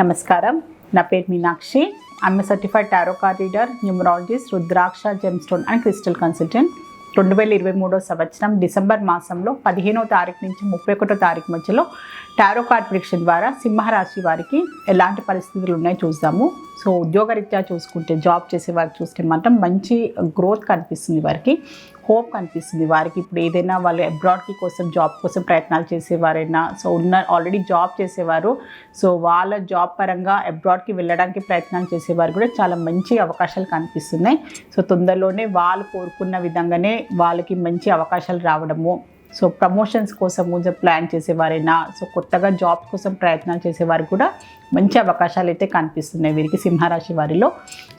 నమస్కారం. నా పేరు Meenakshi. I'm certified tarot card reader numerologist rudraksha gemstone and crystal consultant రెండు వేల ఇరవై మూడో సంవత్సరం డిసెంబర్ మాసంలో పదిహేనో తారీఖు నుంచి ముప్పై ఒకటో తారీఖు మధ్యలో టారో కార్డ్ ప్రిడిక్షన్ ద్వారా సింహరాశి వారికి ఎలాంటి పరిస్థితులు ఉన్నాయో చూద్దాము. సో ఉద్యోగరీత్యా చూసుకుంటే జాబ్ చేసే వారికి చూస్తే మాత్రం మంచి గ్రోత్ కనిపిస్తుంది వారికి. హోప్ కనిపిస్తుంది వారికి. ఇప్పుడు ఏదైనా వాళ్ళు అబ్రాడ్కి కోసం జాబ్ కోసం ప్రయత్నాలు చేసేవారైనా సో ఉన్న ఆల్రెడీ జాబ్ చేసేవారు సో వాళ్ళ జాబ్ పరంగా అబ్రాడ్కి వెళ్ళడానికి ప్రయత్నాలు చేసేవారు కూడా చాలా మంచి అవకాశాలు కనిపిస్తున్నాయి. సో తొందరలోనే వాళ్ళు కోరుకున్న విధంగానే వాళ్ళకి మంచి అవకాశాలు రావడము సో ప్రమోషన్స్ కోసం ప్లాన్ చేసేవారైనా సో కొత్తగా జాబ్ కోసం ప్రయత్నాలు చేసేవారు కూడా మంచి అవకాశాలు అయితే కనిపిస్తున్నాయి వీరికి సింహరాశి వారిలో.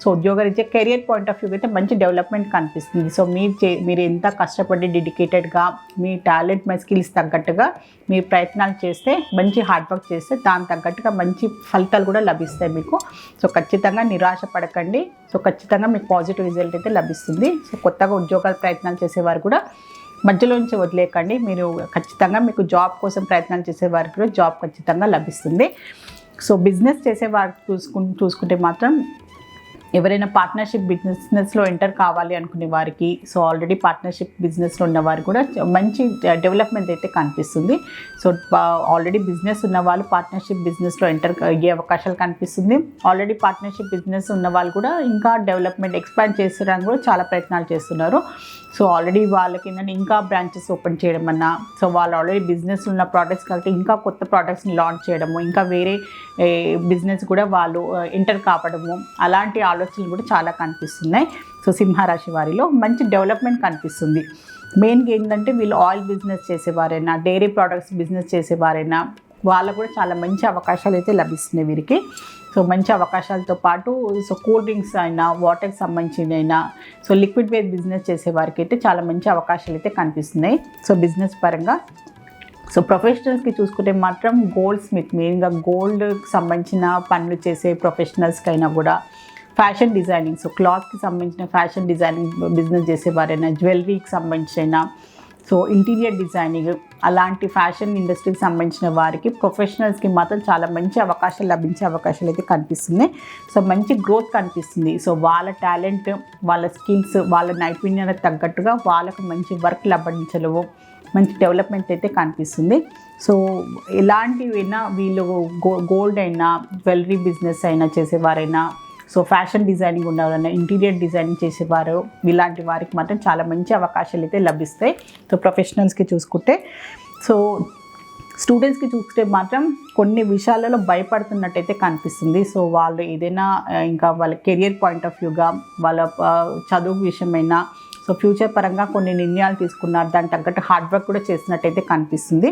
సో ఉద్యోగరీత్యా కెరియర్ పాయింట్ ఆఫ్ వ్యూ అయితే మంచి డెవలప్మెంట్ కనిపిస్తుంది. సో మీరు చే మీరు ఎంత కష్టపడి డెడికేటెడ్గా మీ టాలెంట్ మై స్కిల్స్ తగ్గట్టుగా మీ ప్రయత్నాలు చేస్తే మంచి హార్డ్ వర్క్ చేస్తే దాని తగ్గట్టుగా మంచి ఫలితాలు కూడా లభిస్తాయి మీకు. సో ఖచ్చితంగా నిరాశ పడకండి సో ఖచ్చితంగా మీకు పాజిటివ్ రిజల్ట్ అయితే లభిస్తుంది. సో కొత్తగా ఉద్యోగాలు ప్రయత్నాలు చేసేవారు కూడా మధ్యలోంచి వదిలేకండి. మీరు ఖచ్చితంగా మీకు జాబ్ కోసం ప్రయత్నాలు చేసే వారికి కూడా జాబ్ ఖచ్చితంగా లభిస్తుంది. సో బిజినెస్ చేసే వారికి చూసుకు చూసుకుంటే మాత్రం ఎవరైనా పార్ట్నర్షిప్ బిజినెస్లో ఎంటర్ కావాలి అనుకునే వారికి సో ఆల్రెడీ పార్ట్నర్షిప్ బిజినెస్లో ఉన్న వారు కూడా మంచి డెవలప్మెంట్ అయితే కనిపిస్తుంది. సో ఆల్రెడీ బిజినెస్ ఉన్న వాళ్ళు పార్ట్నర్షిప్ బిజినెస్లో ఎంటర్ అయ్యే అవకాశాలు కనిపిస్తుంది. ఆల్రెడీ పార్ట్నర్షిప్ బిజినెస్ ఉన్న వాళ్ళు కూడా ఇంకా డెవలప్మెంట్ ఎక్స్పాండ్ చేసడానికి కూడా చాలా ప్రయత్నాలు చేస్తున్నారు. సో ఆల్రెడీ వాళ్ళకి ఏంటంటే ఇంకా బ్రాంచెస్ ఓపెన్ చేయడం అన్నా సో వాళ్ళు ఆల్రెడీ బిజినెస్ ఉన్న ప్రోడక్ట్స్ కాబట్టి ఇంకా కొత్త ప్రోడక్ట్స్ని లాంచ్ చేయడము ఇంకా వేరే బిజినెస్ కూడా వాళ్ళు ఎంటర్ కావడము అలాంటి ఆలోచనలు కూడా చాలా కనిపిస్తున్నాయి. సో సింహరాశి వారిలో మంచి డెవలప్మెంట్ కనిపిస్తుంది. మెయిన్గా ఏంటంటే వీళ్ళు ఆయిల్ బిజినెస్ చేసేవారైనా డైరీ ప్రోడక్ట్స్ బిజినెస్ చేసేవారైనా వాళ్ళకు కూడా చాలా మంచి అవకాశాలు అయితే లభిస్తున్నాయి వీరికి. సో మంచి అవకాశాలతో పాటు సో కూల్ డ్రింక్స్ అయినా వాటర్కి సంబంధించిన అయినా సో లిక్విడ్ వేర్ బిజినెస్ చేసే వారికి అయితే చాలా మంచి అవకాశాలు అయితే కనిపిస్తున్నాయి. సో బిజినెస్ పరంగా సో ప్రొఫెషనల్స్కి చూసుకుంటే మాత్రం గోల్డ్ స్మిత్ మెయిన్గా గోల్డ్కి సంబంధించిన పనులు చేసే ప్రొఫెషనల్స్కి అయినా కూడా ఫ్యాషన్ డిజైనింగ్ సో క్లాత్కి సంబంధించిన ఫ్యాషన్ డిజైనింగ్ బిజినెస్ చేసేవారైనా జ్యువెలరీకి సంబంధించిన సో ఇంటీరియర్ డిజైనింగ్ అలాంటి ఫ్యాషన్ ఇండస్ట్రీకి సంబంధించిన వారికి ప్రొఫెషనల్స్కి మాత్రం చాలా మంచి అవకాశాలు లభించే అవకాశాలు అయితే కనిపిస్తున్నాయి. సో మంచి గ్రోత్ కనిపిస్తుంది. సో వాళ్ళ టాలెంట్ వాళ్ళ స్కిల్స్ వాళ్ళ నైపుణ్యాలకు తగ్గట్టుగా వాళ్ళకు మంచి వర్క్ లభించలేవు మంచి డెవలప్మెంట్ అయితే కనిపిస్తుంది. సో ఎలాంటివైనా వీళ్ళు గో గోల్డ్ అయినా జ్యువెలరీ బిజినెస్ అయినా చేసేవారైనా సో ఫ్యాషన్ డిజైనింగ్ ఉన్నవారైనా ఇంటీరియర్ డిజైనింగ్ చేసేవారు ఇలాంటి వారికి మాత్రం చాలా మంచి అవకాశాలు అయితే లభిస్తాయి. సో ప్రొఫెషనల్స్కి చూసుకుంటే సో స్టూడెంట్స్కి చూస్తే మాత్రం కొన్ని విషయాలలో భయపడుతున్నట్టయితే కనిపిస్తుంది. సో వాళ్ళు ఏదైనా ఇంకా వాళ్ళ కెరియర్ పాయింట్ ఆఫ్ వ్యూగా వాళ్ళ చదువు విషయమైనా సో ఫ్యూచర్ పరంగా కొన్ని నిర్ణయాలు తీసుకున్నారు దానికి తగ్గట్టు హార్డ్ వర్క్ కూడా చేసినట్టయితే కనిపిస్తుంది.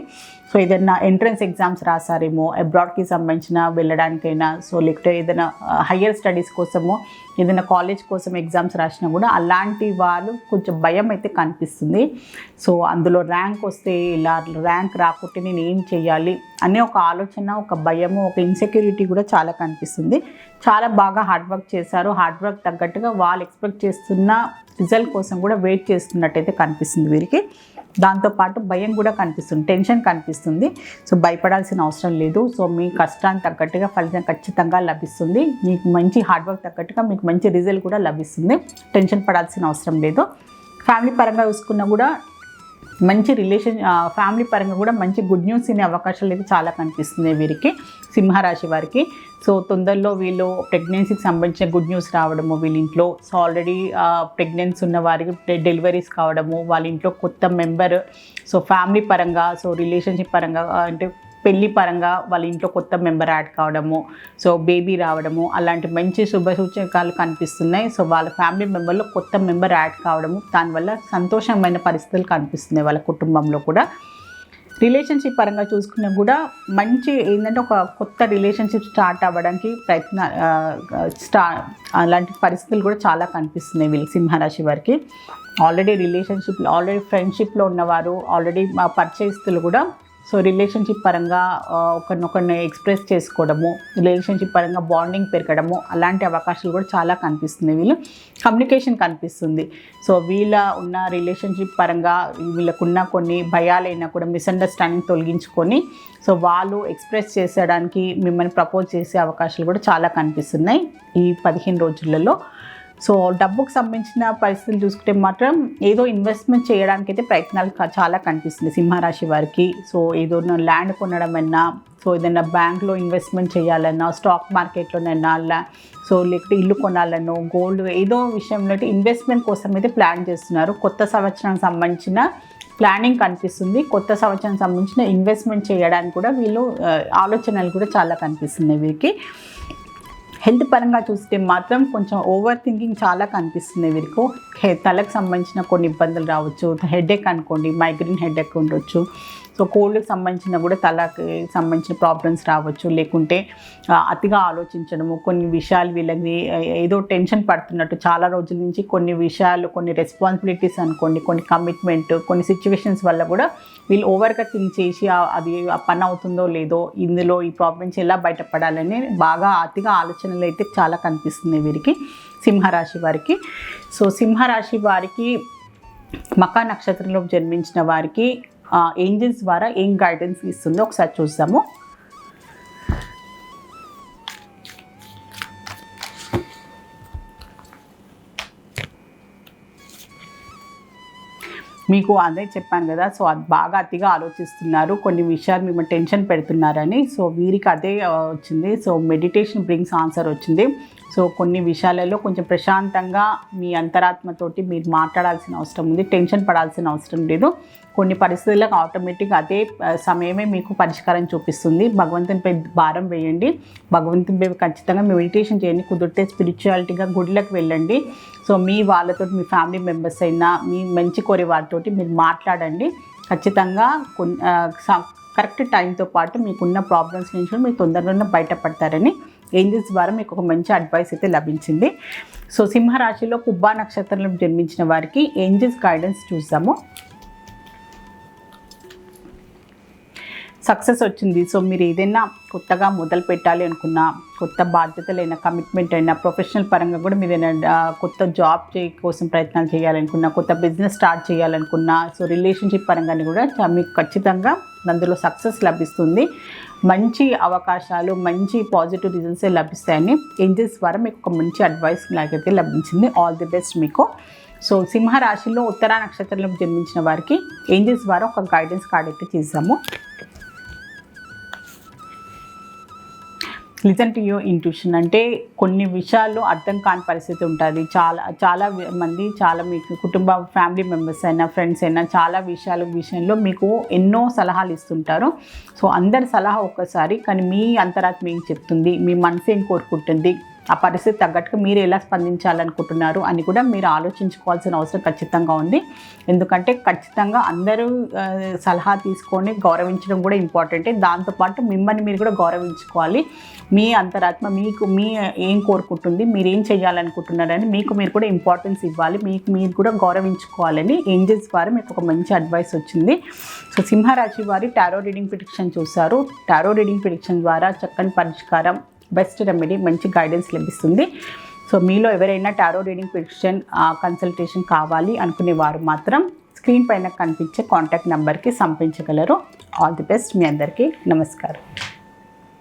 సో ఏదైనా ఎంట్రన్స్ ఎగ్జామ్స్ రాసారేమో అబ్రాడ్కి సంబంధించిన వెళ్ళడానికైనా సో లేకపోతే ఏదైనా హయ్యర్ స్టడీస్ కోసమో ఏదైనా కాలేజ్ కోసం ఎగ్జామ్స్ రాసినా కూడా అలాంటి వాళ్ళు కొంచెం భయం అయితే కనిపిస్తుంది. సో అందులో ర్యాంక్ వస్తే ఇలా ర్యాంక్ రాకుంటే నేను ఏం చేయాలి అనే ఒక ఆలోచన ఒక భయము ఒక ఇన్సెక్యూరిటీ కూడా చాలా కనిపిస్తుంది. చాలా బాగా హార్డ్ వర్క్ చేశారు. హార్డ్ వర్క్ తగ్గట్టుగా వాళ్ళు ఎక్స్పెక్ట్ చేస్తున్న రిజల్ట్ కోసం కూడా వెయిట్ చేస్తున్నట్టయితే కనిపిస్తుంది వీరికి. దాంతోపాటు భయం కూడా కనిపిస్తుంది టెన్షన్ కనిపిస్తుంది. సో భయపడాల్సిన అవసరం లేదు. సో మీ కష్టానికి తగ్గట్టుగా ఫలితం ఖచ్చితంగా లభిస్తుంది. మీకు మంచి హార్డ్ వర్క్ తగ్గట్టుగా మీకు మంచి రిజల్ట్ కూడా లభిస్తుంది. టెన్షన్ పడాల్సిన అవసరం లేదు. ఫ్యామిలీ పరంగా చూసుకున్నా కూడా మంచి రిలేషన్ ఫ్యామిలీ పరంగా కూడా మంచి గుడ్ న్యూస్ తినే అవకాశాలు అయితే చాలా కనిపిస్తున్నాయి వీరికి సింహరాశి వారికి. సో తొందరలో వీళ్ళు ప్రెగ్నెన్సీకి సంబంధించిన గుడ్ న్యూస్ రావడము వీళ్ళ ఇంట్లో సో ఆల్రెడీ ప్రెగ్నెన్సీ ఉన్న వారికి డెలివరీస్ కావడము వాళ్ళ ఇంట్లో కొత్త మెంబర్ సో ఫ్యామిలీ పరంగా సో రిలేషన్షిప్ పరంగా అంటే పెళ్ళి పరంగా వాళ్ళ ఇంట్లో కొత్త మెంబర్ యాడ్ కావడము సో బేబీ రావడము అలాంటి మంచి శుభ సూచకాలు కనిపిస్తున్నాయి. సో వాళ్ళ ఫ్యామిలీ మెంబర్లో కొత్త మెంబర్ యాడ్ కావడము దానివల్ల సంతోషమైన పరిస్థితులు కనిపిస్తున్నాయి వాళ్ళ కుటుంబంలో కూడా. రిలేషన్షిప్ పరంగా చూసుకున్నా కూడా మంచి ఏంటంటే ఒక కొత్త రిలేషన్షిప్ స్టార్ట్ అవ్వడానికి ప్రయత్న స్టా అలాంటి పరిస్థితులు కూడా చాలా కనిపిస్తున్నాయి వీళ్ళ సింహరాశి వారికి. ఆల్రెడీ రిలేషన్షిప్ ఆల్రెడీ ఫ్రెండ్షిప్లో ఉన్నవారు ఆల్రెడీ మా పరిచయస్తులు కూడా సో రిలేషన్షిప్ పరంగా ఒకరినొకరిని ఎక్స్ప్రెస్ చేసుకోవడము రిలేషన్షిప్ పరంగా బాండింగ్ పెరగడము అలాంటి అవకాశాలు కూడా చాలా కనిపిస్తుంది వీళ్ళు కమ్యూనికేషన్ కనిపిస్తుంది. సో వీళ్ళ ఉన్న రిలేషన్షిప్ పరంగా వీళ్ళకున్న కొన్ని భయాలైనా కూడా మిస్అండర్స్టాండింగ్ తొలగించుకొని సో వాళ్ళు ఎక్స్ప్రెస్ చేసేయడానికి మిమ్మల్ని ప్రపోజ్ చేసే అవకాశాలు కూడా చాలా కనిపిస్తున్నాయి ఈ పదిహేను రోజులలో. సో డబ్బుకు సంబంధించిన పరిస్థితులు చూసుకుంటే మాత్రం ఏదో ఇన్వెస్ట్మెంట్ చేయడానికి అయితే ప్రయత్నాలు చాలా కనిపిస్తుంది సింహరాశి వారికి. సో ఏదో ల్యాండ్ కొనడమైనా సో ఏదైనా బ్యాంక్లో ఇన్వెస్ట్మెంట్ చేయాలన్నా స్టాక్ మార్కెట్లోనైనా లా సో లేకపోతే ఇల్లు కొనాలనో గోల్డ్ ఏదో విషయంలో అయితే ఇన్వెస్ట్మెంట్ కోసం అయితే ప్లాన్ చేస్తున్నారు. కొత్త సంవత్సరానికి సంబంధించిన ప్లానింగ్ కనిపిస్తుంది. కొత్త సంవత్సరం సంబంధించిన ఇన్వెస్ట్మెంట్ చేయడానికి కూడా వీళ్ళు ఆలోచనలు కూడా చాలా కనిపిస్తున్నాయి వీరికి. హెల్త్ పరంగా చూస్తే మాత్రం కొంచెం ఓవర్ థింకింగ్ చాలా కనిపిస్తుంది వీరికి. హె- తలకు సంబంధించిన కొన్ని ఇబ్బందులు రావచ్చు. హెడేక్ అనుకోండి మైగ్రేన్ హెడేక్ ఉండొచ్చు. సో కోల్డ్కి సంబంధించిన కూడా తలకి సంబంధించిన ప్రాబ్లమ్స్ రావచ్చు. లేకుంటే అతిగా ఆలోచించడము కొన్ని విషయాలు వీళ్ళకి ఏదో టెన్షన్ పడుతున్నట్టు చాలా రోజుల నుంచి కొన్ని విషయాలు కొన్ని రెస్పాన్సిబిలిటీస్ అనుకోండి కొన్ని కమిట్మెంట్ కొన్ని సిచ్యువేషన్స్ వల్ల కూడా వీళ్ళు ఓవర్గా థింక్ చేసి అది పని అవుతుందో లేదో ఇందులో ఈ ప్రాబ్లమ్స్ ఎలా బయటపడాలని బాగా అతిగా ఆలోచనలు అయితే చాలా కనిపిస్తున్నాయి వీరికి సింహరాశి వారికి. సో సింహరాశి వారికి మకా నక్షత్రంలో జన్మించిన వారికి ఏంజిల్స్ ద్వారా ఏం గైడెన్స్ ఇస్తుందో ఒకసారి చూద్దాము. మీకు అదే చెప్పాను కదా సో అది బాగా అతిగా ఆలోచిస్తున్నారు కొన్ని విషయాలు మిమ్మల్ని టెన్షన్ పెడుతున్నారని సో వీరికి అదే వచ్చింది. సో మెడిటేషన్ బ్రింగ్స్ ఆన్సర్ వచ్చింది. సో కొన్ని విషయాలలో కొంచెం ప్రశాంతంగా మీ అంతరాత్మతోటి మీరు మాట్లాడాల్సిన అవసరం ఉంది టెన్షన్ పడాల్సిన అవసరం లేదు. కొన్ని పరిస్థితులకు ఆటోమేటిక్గా అదే సమయమే మీకు పరిష్కారం చూపిస్తుంది. భగవంతునిపై భారం వేయండి. భగవంతునిపై ఖచ్చితంగా మెడిటేషన్ చేయండి కుదిరితే స్పిరిచువాలిటీగా గుడిలకు వెళ్ళండి. సో మీ వాళ్ళతో మీ ఫ్యామిలీ మెంబర్స్ అయినా మీ మంచి కోరే వారితోటి మీరు మాట్లాడండి. ఖచ్చితంగా కరెక్ట్ టైంతో పాటు మీకున్న ప్రాబ్లమ్స్ నుంచి మీరు తొందరగా బయటపడతారని ఏంజిల్స్ ద్వారా మీకు ఒక మంచి అడ్వైస్ అయితే లభించింది. సో సింహరాశిలో కుబ్బా నక్షత్రంలో జన్మించిన వారికి ఏంజిల్స్ గైడెన్స్ చూసాము సక్సెస్ వచ్చింది. సో మీరు ఏదైనా కొత్తగా మొదలు పెట్టాలి అనుకున్నా కొత్త బాధ్యతలైన కమిట్మెంట్ అయినా ప్రొఫెషనల్ పరంగా కూడా మీరు ఏదైనా కొత్త జాబ్ చే కోసం ప్రయత్నాలు చేయాలనుకున్నా కొత్త బిజినెస్ స్టార్ట్ చేయాలనుకున్నా సో రిలేషన్షిప్ పరంగానే కూడా మీకు ఖచ్చితంగా అందులో సక్సెస్ లభిస్తుంది. మంచి అవకాశాలు మంచి పాజిటివ్ రిజల్ట్సే లభిస్తాయని ఏంజల్స్ ద్వారా మీకు ఒక మంచి అడ్వైస్ నాకైతే లభించింది. ఆల్ ది బెస్ట్ మీకు. సో సింహ రాశిలో ఉత్తరా నక్షత్రంలో జన్మించిన వారికి ఏంజల్స్ ద్వారా ఒక గైడెన్స్ కార్డ్ అయితే తీసాము లిసన్ టు యువర్ ఇంట్యూషన్ అంటే కొన్ని విషయాల్లో అర్థం కాని పరిస్థితి ఉంటుంది. చాలా చాలా మంది చాలా మీకు కుటుంబ ఫ్యామిలీ మెంబర్స్ అయినా ఫ్రెండ్స్ అయినా చాలా విషయాల విషయంలో మీకు ఎన్నో సలహాలు ఇస్తుంటారు. సో అందరి సలహా ఒక్కసారి కానీ మీ అంతరాత్మ ఏం చెప్తుంది? మీ మనసు ఏం కోరుకుంటుంది? ఆ పరిస్థితి తగ్గట్టుగా మీరు ఎలా స్పందించాలనుకుంటున్నారు అని కూడా మీరు ఆలోచించుకోవాల్సిన అవసరం ఖచ్చితంగా ఉంది. ఎందుకంటే ఖచ్చితంగా అందరూ సలహా తీసుకొని గౌరవించడం కూడా ఇంపార్టెంటే దాంతోపాటు మిమ్మల్ని మీరు కూడా గౌరవించుకోవాలి. మీ అంతరాత్మ మీకు మీ ఏం కోరుకుంటుంది మీరు ఏం చేయాలనుకుంటున్నారని మీకు మీరు కూడా ఇంపార్టెన్స్ ఇవ్వాలి. మీకు మీరు కూడా గౌరవించుకోవాలని ఏంజల్స్ ద్వారా మీకు ఒక మంచి అడ్వైస్ వచ్చింది. సో సింహరాశి వారి టారో రీడింగ్ ప్రిడిక్షన్ చూశారు. టారో రీడింగ్ ప్రిడిక్షన్ ద్వారా చక్కని పరిష్కారం బెస్ట్ రెమెడీ మంచి గైడెన్స్ లభిస్తుంది. సో మీలో ఎవరైనా టారో రీడింగ్ ప్రిడిక్షన్ కన్సల్టేషన్ కావాలి అనుకునే వారు మాత్రం స్క్రీన్ పైన కనిపించే కాంటాక్ట్ నెంబర్కి సంపించగలరు. ఆల్ ది బెస్ట్ మీ అందరికీ. నమస్కారం.